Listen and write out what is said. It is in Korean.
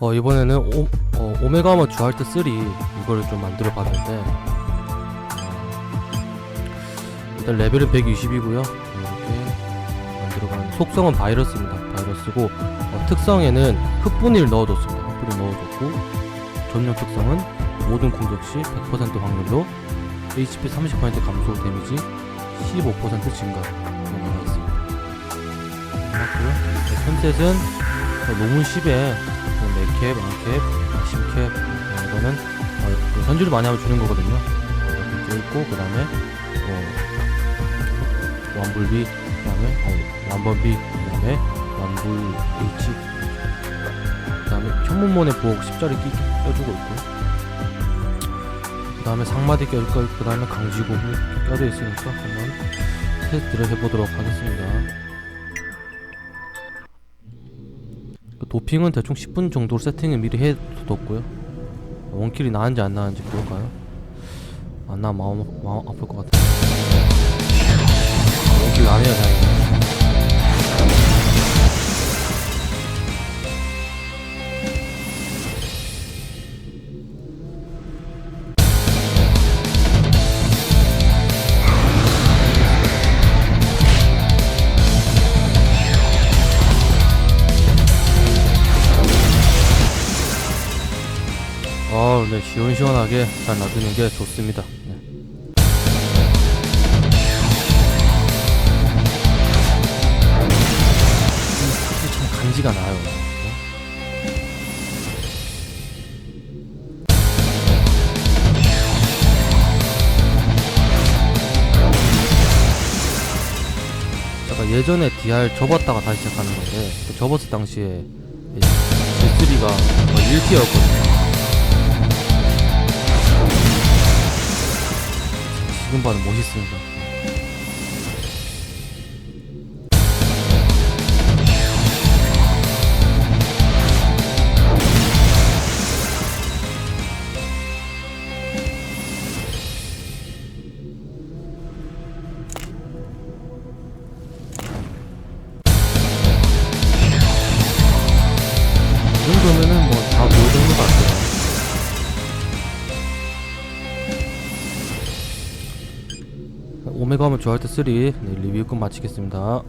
어 이번에는 오, 어, 아머 주알트 3 이거를 좀 만들어 봤는데 어, 일단 레벨은 120이고요. 이렇게 만들어가는 속성은 바이러스입니다. 바이러스고 어, 특성에는 흑분위를 넣어줬습니다. 흑분위 넣어줬고 전용 특성은 모든 공격 시 100% 확률로 HP 30% 감소 데미지 15% 증가 이렇게 나와 있습니다. 맞고요. 컨셋은 어, 노문 10에 네4 캡, 1캡, 10캡 어, 이거는 어, 그 현질을 많이 하면 주는 거거든요. 이렇게 있고 그 다음에 어, 완불비 그 다음에 아니 완번비 그 다음에 완불 H 그 다음에 현문문에 보호 10짜리 끼, 껴주고 있고. 그 다음에 상마디 껴줄 거 그 다음에 강지고무 껴져 있으니까 한번 테스트를 해보도록 하겠습니다 도핑은 대충 10분 정도 세팅을 미리 해뒀고요. 원킬이 나은지 안 나은지 볼까요? 안 나면 마음, 마음 아플 것 같아 원킬 나네요 다행 히 어, 네, 시원시원하게 잘 놔두는 게 좋습니다. 네. 참 간지가 나요. 네? 예전에 DR 접었다가 다시 시작하는 건데 그 접었을 당시에 G3가 1티어였거든요. 지금 봐도 멋있습니다. 오메가 하면 좋아할 때3 네, 리뷰 끝 마치겠습니다.